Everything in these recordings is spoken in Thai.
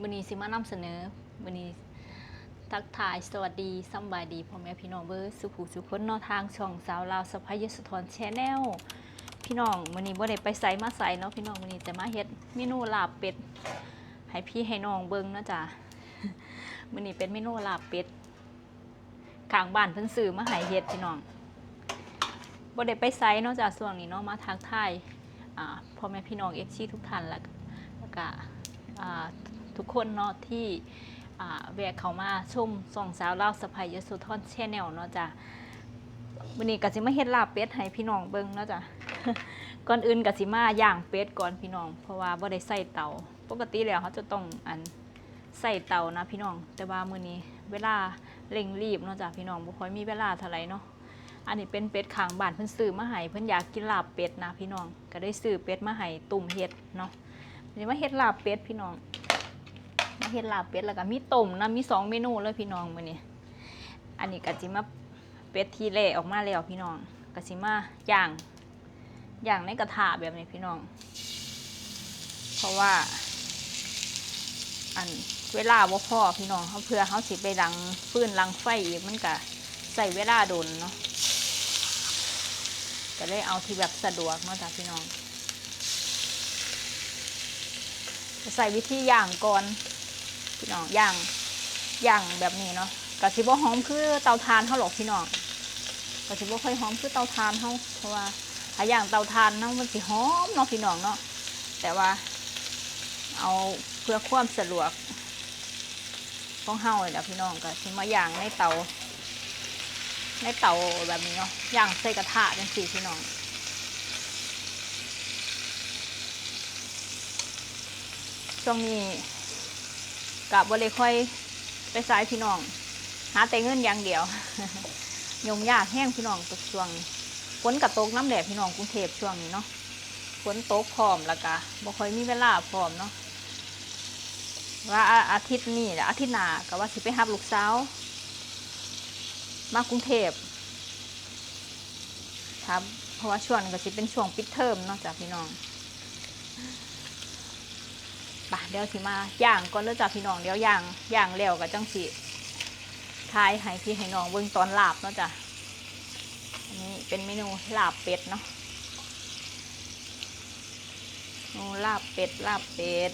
มือนี้สิมานำเสนอมือนี้ทักทายสวัสดีสำบายดีพ่อแม่พี่น้องเบอร์สุขุสุขคนนอทางช่องสาวลาวสะพายยศธรแชนแนลพี่น้องมือนี้บ่ได้ไปไสมาไสเนาะพี่น้องมือนี้จะมาเฮ็ดเมนูลาบเป็ดให้พี่ให้น้องเบิ่งเนาะจ้ะมือนี้เป็นเมนูลาบเป็ดข้างบ้านเพิ่นซื้อมาให้เฮ็ดพี่น้องบ่ได้ไปไสเนาะจ้ะช่วงนี้เนาะมาทักทายอ่าพ่อแม่พี่น้อง FC ทุกท่านแล้วก็แล้วก็อ่า ทุกคนเนาะที่แวะเข้ามาชมส่องสาวเล่าสะพายยโสุทอนแชนแนลเนาะจ้ะวันนี้ก็สิมาเฮ็ดลาบเป็ดให้พี่น้องเบิ่งเนาะจ้ะก่อนอื่นก็สิมาย่างเป็ดก่อนพี่น้อง เพราะว่าบ่ได้ใส่เตาปกติแล้วเขาจะต้องอันใส่เตานะพี่น้อง แต่ว่ามื้อนี้เวลาเร่งรีบเนาะจ้ะพี่น้องบ่ค่อยมีเวลาเท่าไหร่เนาะอันนี้เป็นเป็ดขางบ้านเพิ่นซื้อมาให้เพิ่นอยากกินลาบเป็ดนะพี่น้อง ก็ได้ซื้อเป็ดมาให้ตุ่มเฮ็ดเนาะนี่มาเฮ็ดลาบเป็ดพี่น้อง เฮ็ดลาบเป็ดแล้วก็มีต้มนะมีสองเมนูเลยพี่น้องมื้อนี้อันนี้ก็สิมาเป็ดที่เละออกมาแล้วพี่น้องก็สิมาย่างย่างในกระทะแบบนี้พี่น้อง เพราะว่า อันเวลาบ่พอพี่น้องเขาเพื่อเขาสิไปลังฟืนลังไฟอีกมันก็ใส่เวลาโดนเนาะก็เลยเอาที่แบบสะดวกเนาะจ้ะพี่น้อง ใส่วิธีย่างก่อน พี่น้องย่างย่างแบบนี้เนาะกะสิบ่หอมคือเตาถ่านเท่าหรอกพี่น้องกะสิบ่ค่อยหอมคือเตาถ่านเท่าเพราะว่าถ้าย่างเตาถ่านเนาะมันสิหอมเนาะพี่น้องเนาะแต่ว่า เอาเพื่อความสะดวกของเฮาเลยแหละพี่น้องก็สิมาย่างในเตาในเตาแบบนี้เนาะย่างใส่กระทะจังซี่พี่น้องช่วงนี้ กับบริค่อยไปสายพี่น้อง หาแต่เงินอย่างเดียวยงยากแห้งพี่น้องตกช่วงฝนกับตกน้ำแดดพี่น้องกรุงเทพช่วงนี้เนาะฝนตกพร้อมแล้วก็บ่ค่อยมีเวลาพร้อมเนาะว่าอาทิตย์นี้และอาทิตย์หน้าก็ว่าสิไปรับลูกสาวมากรุงเทพครับเพราะว่าช่วงนี้ก็สิเป็นช่วงปิดเทอมเนาะจ้ะพี่น้อง ปะเดี๋ยวสิมาย่างก่อนแล้วจ้ะพี่น้องเดี๋ยวย่างย่างแล้วก็จังสิทายให้พี่ให้น้องเบิ่งตอนลาบเนาะจ้ะอันนี้เป็นเมนูลาบเป็ดเนาะเมนูลาบเป็ดลาบเป็ด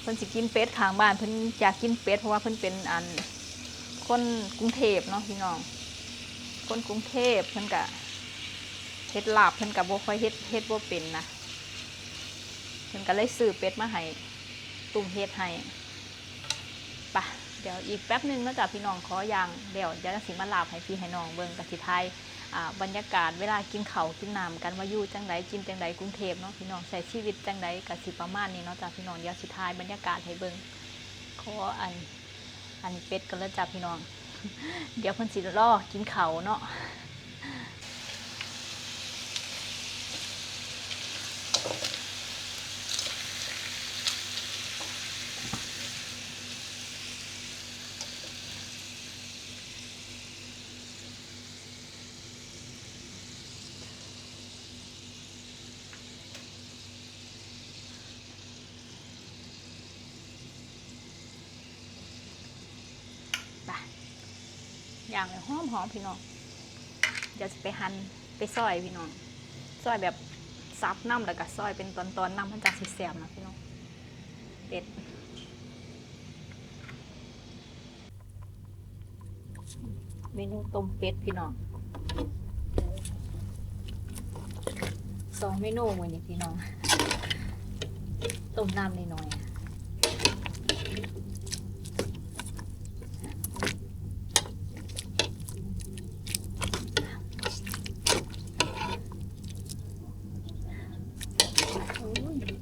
เพิ่นสิกินเป็ดข้างบ้านเพิ่นอยากกินเป็ดเพราะว่าเพิ่นเป็นอันคนกรุงเทพเนาะพี่น้อง คนกรุงเทพเพิ่นกะเฮ็ดลาบเพิ่นกะบ่ค่อยเฮ็ดเฮ็ดบ่เป็นนะ เพิ่นก็เลยซื้อเป็ดมาให้ตุ่มเฮ็ดให้ปะเดี๋ยวอีกแป๊บหนึงเนะจ้ะพี่น้องขออย่างเดี๋ยวยวจะสิมาลาบให้พี่ให้น้องเบิ่งกับสิไทยอ่าบรรยากาศเวลากินเขากินน้ำกันว่าอยู่จังไดกินจังไดกรุงเทพเนาะพี่น้องใช้ชีวิตจังไดก็สิประมาณนี้เนาะจ้ะพี่น้องเดี๋ยวสิทายบรรยากาศให้เบิ่งขออันอันเป็ดกันแล้วจ้ะพี่น้อง เดี๋ยวเพิ่นสิรอกินเขาเนาะ อย่างหอมหอมพี่น้องเดี๋ยวจะไปหั่นไปซอยพี่น้องซอยแบบซับน้ำแล้วก็ซอยเป็นตอนๆน้ำมันจะสีแสบนะพี่น้องเป็ดเมนูต้มเป็ดพี่น้องสองเมนูมือนี้พี่น้องต้มน้ำนิดหน่อยๆ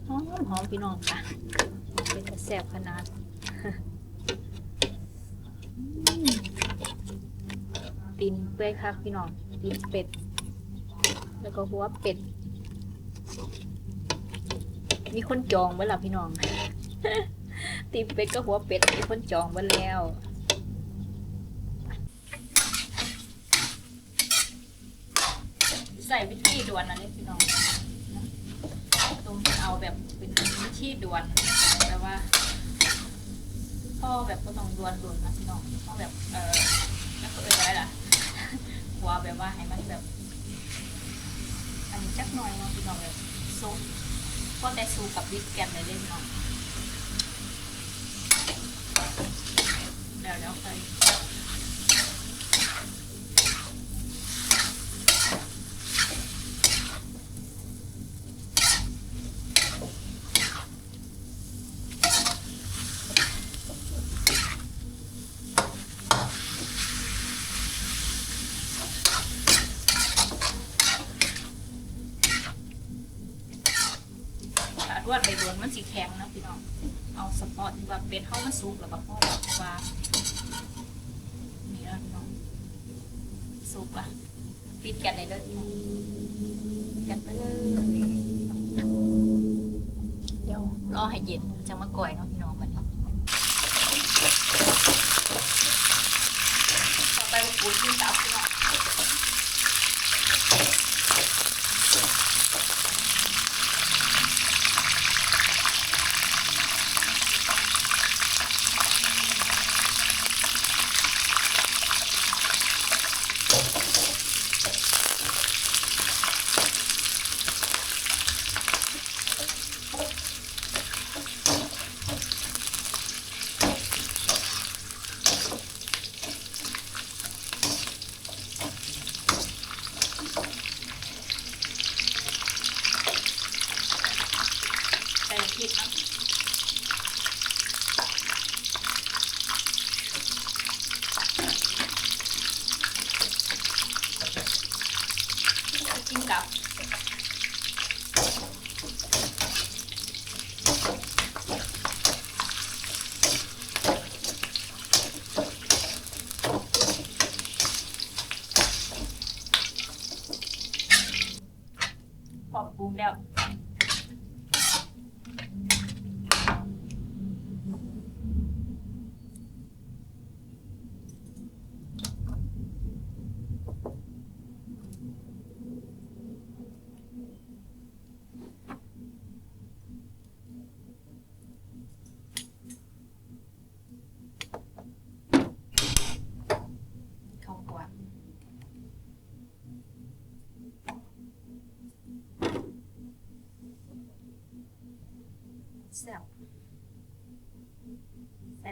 หอมหอมพี่น้องค่ะเป็นแต่แซ่บขนาดตีนเปื่อยคักพี่น้องตีนเป็ด แล้วก็หัวเป็ด มีคนจองไว้แล้วพี่น้อง ตีนเป็ดก็หัวเป็ด มีคนจองไว้แล้วใส่วิธีด่วนอันนี้พี่น้องตรงเอาแบบเป็นวิธีด่วน ว่าพ่อแบบก็ต้องดวนดวนนะพี่น้องพ่อแบบเออแล้วก็เอออะไรล่ะกลัวแบบว่าให้มันแบบ อันนี้จักหน่อยเนาะพี่น้องแบบซุปก็แต่ซูกับบิ๊กแกนเลยเล่นเนาะเดี๋ยวเดี๋ยวไป ถ้ารวดไปโดนมันสีแข็งนะพี่น้อง เอาสปอร์ตที่ว่าเป็นเขามันสุกแล้วก็พ่อแบบว่านี่นะพี่น้องสุกละปิดก๊สได้เลยพี่น้อก๊สไปเลยเดี๋ยวรอให้เย็นจะมาก่อยเนาะพี่น้องมันต่อไปปูชิ้นตับพี่น้อง ใส่พริกนะกินกับพอปรุงแล้ว เข้าตัว แซ่บใส่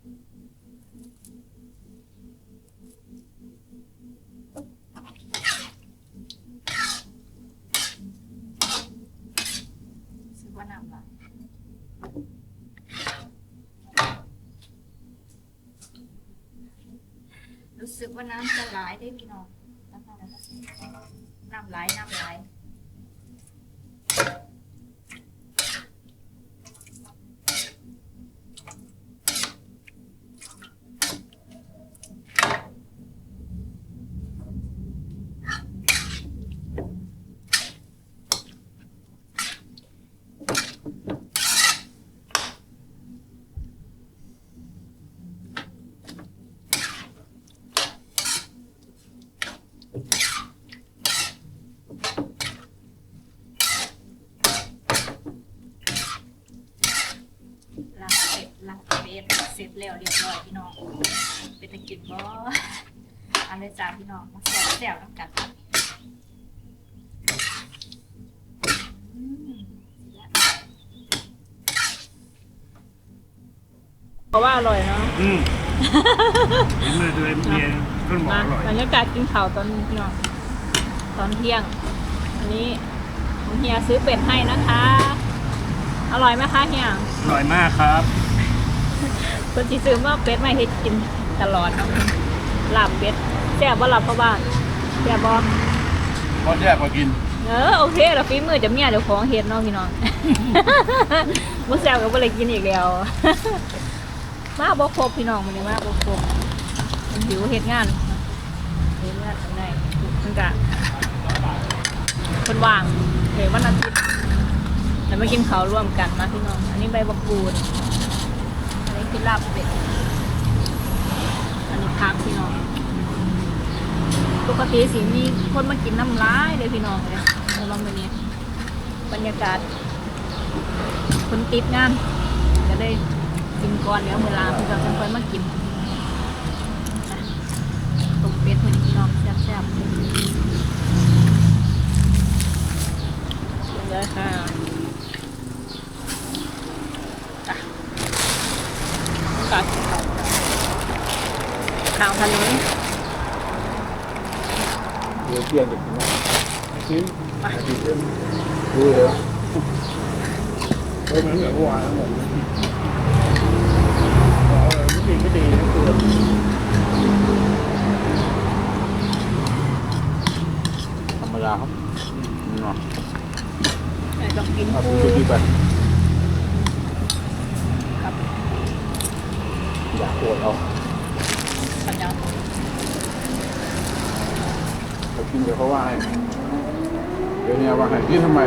ซื้อว่าน้ำละรู้สึกว่าน้ำจะไหลได้พี่น้องน้ำไหลน้ำไหลางเป็ดล้างเป็ดเสร็จแล้วเรียบร้อยพี่น้อง เป็นตะกินบ่อัน เลยจ้าพี่น้องมาแซ่บแซ่บน้ำกันอืมเพราะว่าอร่อยเนาะอืมเห็นเลยตัวเองเมียต้นหมอมาอร่อยบรรยากาศกินข้าวตอนพี่น้องตอนเที่ยง อันนี้ผมเฮียซื้อเป็ดให้นะคะ อร่อยไหมคะเฮียอร่อยมากครับคนที่ซื้อมาเป็ดมาให้กินตลอดเนาะลาบเป็ด แซ่บบ่ลาบพ่อบ้านแซ่บบ่พอแยกมากินเออโอเคแล้วฝีมือจะเมียเดี๋ยวของเฮ็ดเนาะพี่น้อง บ่แซ่บก็บ่เลยกินอีกแล้ว มาบ่ครบพี่น้องมันนี้มาบ่ครบมันหิวเฮ็ดงานเฮ็ดงานข้างในมันกะคนว่างเดี๋ยววันอาทิตย์แล้วมากินข้าวร่วมกันนะพี่น้อง อันนี้ใบบักกูดอันนี้คือลาบเป็ดอันนี้พักพี่น้อง ปกติสิมีคนมากินน้ำร้ายเลยพี่น้องเลยเอาลองไปนี้บรรยากาศ คนติดงานก็ได้กินก่อนเดี๋ยวเวลาพี่เราจะค่อยมากินต้มเป็ดเหมือนพี่น้องแซ่บๆเลยค่ะอะกัดข้าวทะเล เดี๋ยวเที่ยงจะกินชิ้นอาทิตย์เต็มดูเลยไม่เหมือน กินเดี๋ยวเขาว่าให้เดี๋ยวนี้ว่าให้กินทำไม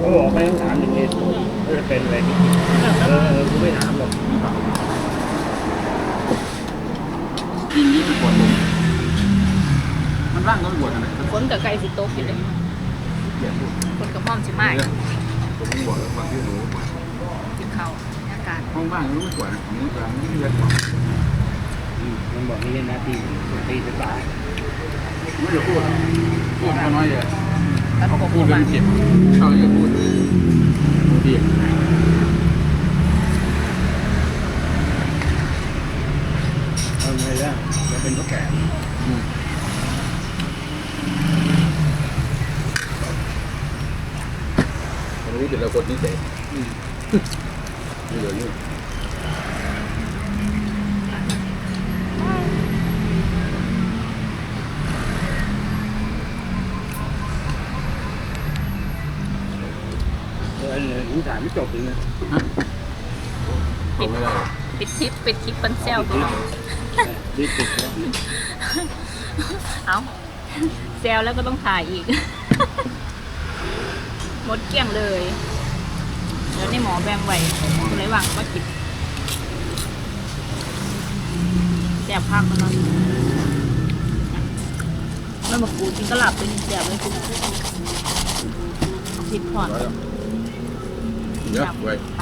เขาบอกไม่ต้องถามอย่างนี้ไม่จะเป็นอะไรเออกูไม่ถามหรอกกินนี้มันปวดลงมันร่างก็ปวดอะไรฝนกับไก่สิโตกอยู่เลยเจ็บปวดฝนกับม่อมสิมาผมปวดบางที่หนูปวดกินข้าวบร รยากาศห้องบ้านก็ไม่ปวดนะของนี้ก็ไม่ได้ปวดมันบอกนี่นาทีตีจะตายไม่ได้พูดพูดก็น้อยเลยกันปกพูดประเรื่มาอณงเจ็บเขาจะพูดเดียเอาไงล่ะจะเป็นพวกแก่วันนี้เป็นเราคนพิ เศษนี่เดี๋ยวนี้เออนี่ถามไม่จบเลยนะเขาไม่ได้ปิดคลิปปิดคลิปเป็นเซลพี่น้องรีบติดแล้วเอาเซลแล้วก็ต้องถ่ายอีก หมดเกลี้ยงเลยเดี๋ยวนี่ หมอแบ่งไว้ก็เลยวางมากินแสบพักมันเนาะไม่มากูกินก็หลับเป็นแสบเลยคุณผิดพอดเดี๋ยวไว้ไป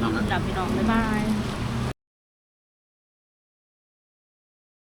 นั่งนะหลับพี่น้องบ๊ายบาย